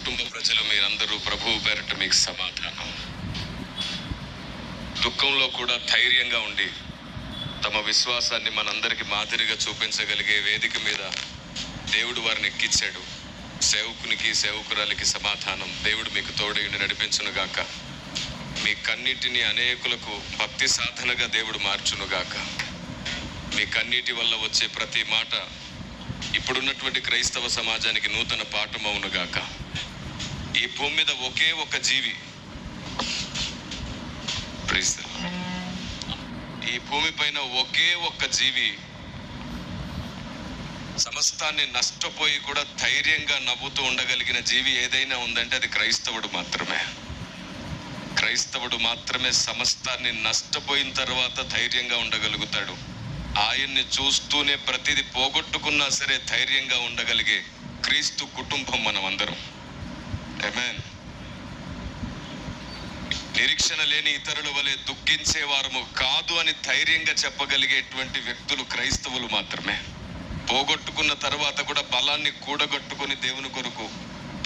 కుటుంబ ప్రజలు మీరందరూ ప్రభువు పేరట మీకు సమాధానం. దుఃఖంలో కూడా ధైర్యంగా ఉండి తమ విశ్వాసాన్ని మనందరికి మాదిరిగా చూపించగలిగే వేదిక మీద దేవుడు వారిని ఎక్కించాడు సేవకునికి సేవకురాలికి సమాధానం దేవుడు మీకు తోడయుండి నడిపించునుగాక మీ కన్నిటిని అనేకులకు భక్తి సాధనగా దేవుడు మార్చునుగాక మీ కన్నీటి వల్ల వచ్చే ప్రతి మాట ఇప్పుడున్నటువంటి క్రైస్తవ సమాజానికి నూతన పాఠమవునుగాక ఈ భూమి మీద ఒకే ఒక జీవి. ఈ భూమి పైన ఒకే ఒక్క జీవి. సమస్తాన్ని నష్టపోయి కూడా ధైర్యంగా నవ్వుతూ ఉండగలిగిన జీవి ఏదైనా ఉందంటే అది క్రైస్తవుడు మాత్రమే. క్రైస్తవుడు మాత్రమే సమస్తాన్ని నష్టపోయిన తర్వాత ధైర్యంగా ఉండగలుగుతాడు. ఆయన్ని చూస్తూనే ప్రతిదీ పోగొట్టుకున్నా సరే ధైర్యంగా ఉండగలిగే క్రీస్తు కుటుంబం మనం అందరం Amen. నిరీక్షణ లేని ఇతరుల వలె దుఃఖించే వారము కాదు అని ధైర్యంగా చెప్పగలిగేటువంటి వ్యక్తులు క్రైస్తవులు మాత్రమే. పోగొట్టుకున్న తర్వాత కూడా బలాన్ని కూడగట్టుకుని దేవుని కొరకు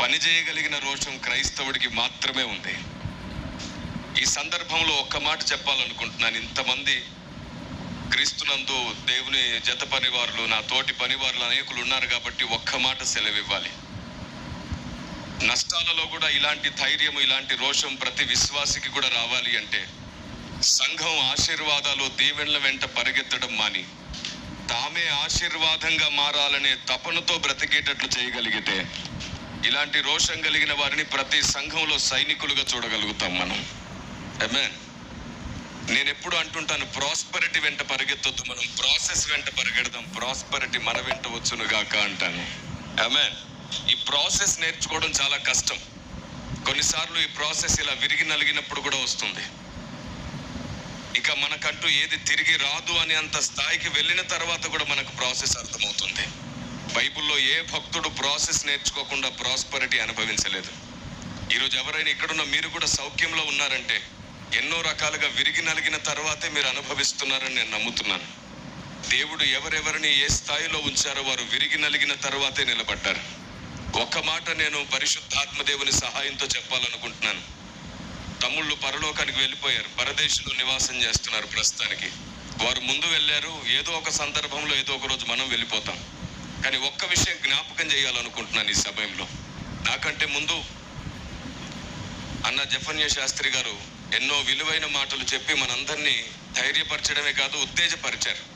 పని చేయగలిగిన రోషం క్రైస్తవుడికి మాత్రమే ఉంది. ఈ సందర్భంలో ఒక్క మాట చెప్పాలనుకుంటున్నాను. ఇంతమంది క్రీస్తునందు దేవుని జత పనివారులు నా తోటి పనివారులు అనేకులు ఉన్నారు కాబట్టి ఒక్క మాట సెలవివ్వాలి. నష్టాలలో కూడా ఇలాంటి ధైర్యం ఇలాంటి రోషం ప్రతి విశ్వాసికి కూడా రావాలి అంటే సంఘం ఆశీర్వాదాలు దీవెన్ల వెంట పరిగెత్తడం మాని తామే ఆశీర్వాదంగా మారాలనే తపనతో బ్రతికేటట్లు చేయగలిగితే ఇలాంటి రోషం కలిగిన వారిని ప్రతి సంఘంలో సైనికులుగా చూడగలుగుతాం మనం. ఏమే నేను ఎప్పుడు అంటుంటాను ప్రాస్పరిటీ వెంట పరిగెత్తొద్దు మనం ప్రాసెస్ వెంట పరిగెడదాం ప్రాస్పరిటీ మన వెంట వచ్చునుగాక అంటాను. ఆమెన్ ఈ ప్రాసెస్ నేర్చుకోవడం చాలా కష్టం. కొన్నిసార్లు ఈ ప్రాసెస్ ఇలా విరిగి నలిగినప్పుడు కూడా వస్తుంది. ఇక మనకంటూ ఏది తిరిగి రాదు అని అంత స్థాయికి వెళ్ళిన తర్వాత కూడా మనకు ప్రాసెస్ అర్థమవుతుంది. బైబిల్లో ఏ భక్తుడు ప్రాసెస్ నేర్చుకోకుండా ప్రాస్పరిటీ అనుభవించలేదు. ఈరోజు ఎవరైనా ఇక్కడున్న మీరు కూడా సౌఖ్యంలో ఉన్నారంటే ఎన్నో రకాలుగా విరిగి నలిగిన తర్వాతే మీరు అనుభవిస్తున్నారని నేను నమ్ముతున్నాను. దేవుడు ఎవరెవరిని ఏ స్థాయిలో ఉంచారో వారు విరిగి నలిగిన తర్వాతే నిలబడ్డారు. ఒక్క మాట నేను పరిశుద్ధాత్మ దేవుని సహాయంతో చెప్పాలనుకుంటున్నాను. తమ్ముళ్ళు పరలోకానికి వెళ్ళిపోయారు. పరదేశంలో నివాసం చేస్తున్నారు ప్రస్తుతానికి. వారు ముందు వెళ్ళారు. ఏదో ఒక సందర్భంలో ఏదో ఒక రోజు మనం వెళ్ళిపోతాం. కానీ ఒక్క విషయం జ్ఞాపకం చేయాలనుకుంటున్నాను ఈ సమయంలో. నాకంటే ముందు అన్న జఫన్య శాస్త్రి గారు ఎన్నో విలువైన మాటలు చెప్పి మనందరినీ ధైర్యపరచడమే కాదు ఉత్తేజపరిచారు.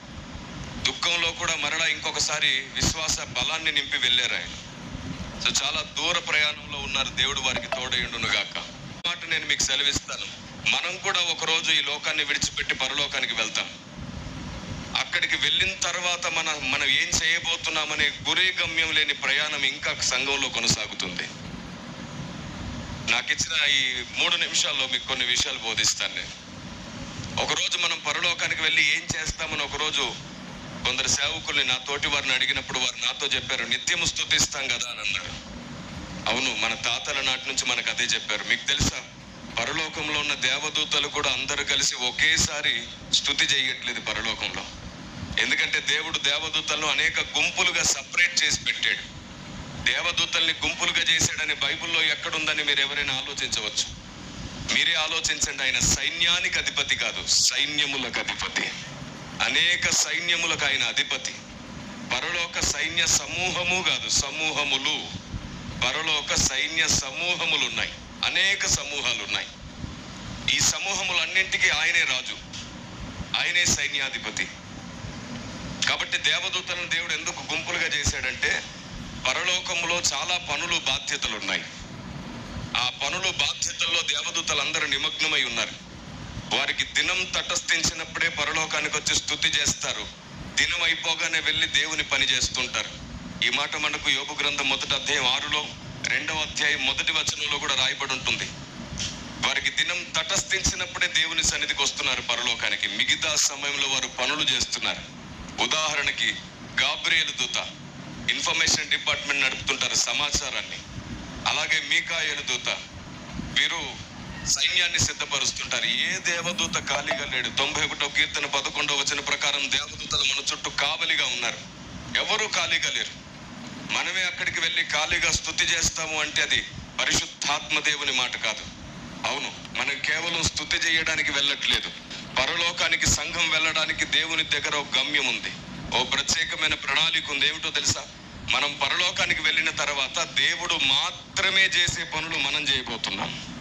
దుఃఖంలో కూడా మరలా ఇంకొకసారి విశ్వాస బలాన్ని నింపి వెళ్ళారు ఆయన. సో చాలా దూర ప్రయాణంలో ఉన్నారు. దేవుడు వారికి తోడయుండును గాక. మాట నేను మీకు సెలవిస్తాను. మనం కూడా ఒకరోజు ఈ లోకాన్ని విడిచిపెట్టి పరలోకానికి వెళ్తాం. అక్కడికి వెళ్ళిన తర్వాత మన మనం ఏం చేయబోతున్నామనే గురి గమ్యం లేని ప్రయాణం ఇంకా సంఘంలో కొనసాగుతుంది. నాకు ఇచ్చిన ఈ మూడు నిమిషాల్లో మీకు కొన్ని విషయాలు బోధిస్తాను నేను. ఒకరోజు మనం పరలోకానికి వెళ్ళి ఏం చేస్తామని ఒకరోజు కొందరు సేవకుల్ని నా తోటి వారిని అడిగినప్పుడు వారు నాతో చెప్పారు నిత్యము స్థుతిస్తాం కదా అని అన్నారు అవును మన తాతల నాటి నుంచి మనకు అదే చెప్పారు. మీకు తెలుసా? పరలోకంలో ఉన్న దేవదూతలు కూడా అందరూ కలిసి ఒకేసారి స్థుతి చేయట్లేదు పరలోకంలో. ఎందుకంటే దేవుడు దేవదూతలను అనేక గుంపులుగా సపరేట్ చేసి పెట్టాడు. దేవదూతల్ని గుంపులుగా చేశాడని బైబిల్లో ఎక్కడుందని మీరు ఎవరైనా ఆలోచించవచ్చు. మీరే ఆలోచించండి ఆయన సైన్యానికి అధిపతి కాదు సైన్యములకు అధిపతి. అనేక సైన్యములకు ఆయన అధిపతి. పరలోక సైన్య సమూహము కాదు సమూహములు. పరలోక సైన్య సమూహములు ఉన్నాయి అనేక సమూహాలు ఉన్నాయి ఈ సమూహములన్నింటికీ ఆయనే రాజు. ఆయనే సైన్యాధిపతి. కాబట్టి దేవదూతలను దేవుడు ఎందుకు గుంపులుగా చేశాడంటే పరలోకములో చాలా పనులు బాధ్యతలు ఉన్నాయి ఆ పనులు బాధ్యతల్లో దేవదూతలు అందరూ నిమగ్నమై ఉన్నారు. వారికి దినం తటస్థించినప్పుడే పరలోకానికి వచ్చి స్తుతి చేస్తారు. దినం అయిపోగానే వెళ్ళి దేవుని పని చేస్తుంటారు. ఈ మాట మనకు యోగు గ్రంథం మొదటి అధ్యాయం ఆరులో రెండవ అధ్యాయం మొదటి వచనంలో కూడా రాయబడి ఉంటుంది. వారికి దినం తటస్థించినప్పుడే దేవుని సన్నిధికి వస్తున్నారు పరలోకానికి. మిగతా సమయంలో వారు పనులు చేస్తున్నారు. ఉదాహరణకి గాబ్రియలు దూత ఇన్ఫర్మేషన్ డిపార్ట్మెంట్ నడుపుతుంటారు సమాచారాన్ని. అలాగే మీకాయలు దూత వీరు సైన్యాన్ని సిద్ధపరుస్తుంటారు. ఏ దేవదూత ఖాళీగా లేడు? తొంభై ఒకటో కీర్తన పదకొండో వచ్చిన ప్రకారం దేవదూతలు మన చుట్టూ కావలిగా ఉన్నారు. ఎవరు ఖాళీగా లేరు? మనమే అక్కడికి వెళ్ళి ఖాళీగా స్థుతి చేస్తాము అంటే అది పరిశుద్ధాత్మ దేవుని మాట కాదు. అవును మనం కేవలం స్థుతి చేయడానికి వెళ్ళట్లేదు. పరలోకానికి సంఘం వెళ్ళడానికి దేవుని దగ్గర ఒక గమ్యం ఉంది. ఓ ప్రత్యేకమైన ప్రణాళిక ఉంది. ఏమిటో తెలుసా? మనం పరలోకానికి వెళ్ళిన తర్వాత దేవుడు మాత్రమే చేసే పనులు మనం చేయబోతున్నాం.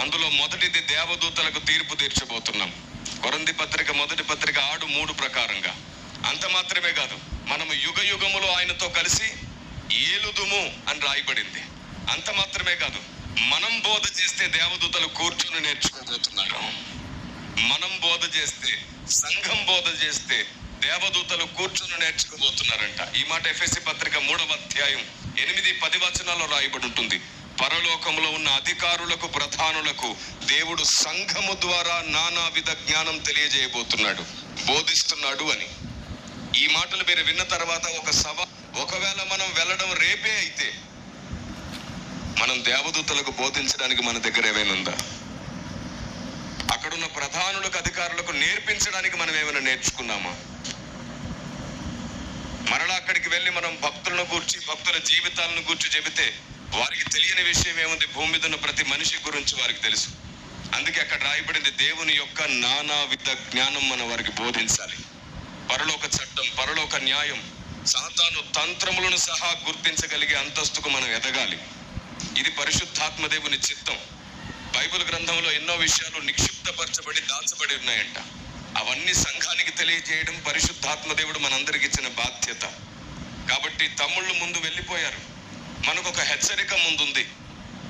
అందులో మొదటిది దేవదూతలకు తీర్పు తీర్చబోతున్నాం. కొరంది పత్రిక మొదటి పత్రిక ఆడు మూడు ప్రకారంగా. అంత మాత్రమే కాదు మనము యుగ యుగములో ఆయనతో కలిసి ఏలుదుము అని రాయబడింది. అంత మాత్రమే కాదు మనం బోధ చేస్తే దేవదూతలు కూర్చుని నేర్చుకోబోతున్నారు. మనం బోధ చేస్తే సంఘం బోధ చేస్తే దేవదూతలు కూర్చుని నేర్చుకోబోతున్నారంట. ఈ మాట ఎఫ్ఎస్సి పత్రిక మూడవ అధ్యాయం ఎనిమిది పది వచనాల్లో రాయబడి ఉంటుంది. పరలోకంలో ఉన్న అధికారులకు ప్రధానులకు దేవుడు సంఘము ద్వారా నానావిధ జ్ఞానం తెలియజేయబోతున్నాడు. బోధిస్తున్నాడు అని. ఈ మాటలు మీరు విన్న తర్వాత ఒక సభ ఒకవేళ మనం వెళ్ళడం రేపే అయితే మనం దేవదూతలకు బోధించడానికి మన దగ్గర ఏమైనా ఉందా? అక్కడున్న ప్రధానులకు అధికారులకు నేర్పించడానికి మనం ఏమైనా నేర్చుకున్నామా? మరలా అక్కడికి వెళ్ళి మనం భక్తులను గూర్చి భక్తుల జీవితాలను గూర్చి చెబితే వారికి తెలియని విషయం ఏముంది? భూమి మీద ఉన్న ప్రతి మనిషి గురించి వారికి తెలుసు. అందుకే అక్కడ రాయబడింది దేవుని యొక్క నానా విధ జ్ఞానం మనం వారికి బోధించాలి. పరలోక చట్టం పరలోక న్యాయం సాతాను తంత్రములను సహా గుర్తించగలిగే అంతస్తుకు మనం ఎదగాలి. ఇది పరిశుద్ధాత్మ దేవుని చిత్తం. బైబిల్ గ్రంథంలో ఎన్నో విషయాలు నిక్షిప్తపరచబడి దాచబడి ఉన్నాయంట. అవన్నీ సంఘానికి తెలియజేయడం పరిశుద్ధాత్మ దేవుడు మనందరికి ఇచ్చిన బాధ్యత. కాబట్టి తమ్ముళ్ళు ముందు వెళ్ళిపోయారు. మనకు ఒక హెచ్చరిక ముందుంది.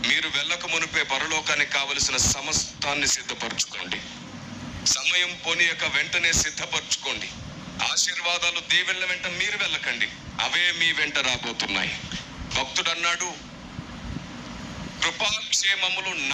మీరు వెళ్ళక మునిపే పరలోకానికి కావలసిన సమస్తాన్ని సిద్ధపరచుకోండి. సమయం పోనీయక వెంటనే సిద్ధపరచుకోండి. ఆశీర్వాదాలు దీవెళ్ళ వెంట మీరు వెళ్ళకండి. అవే మీ వెంట రాబోతున్నాయి. భక్తుడు అన్నాడు కృపాక్షేమములు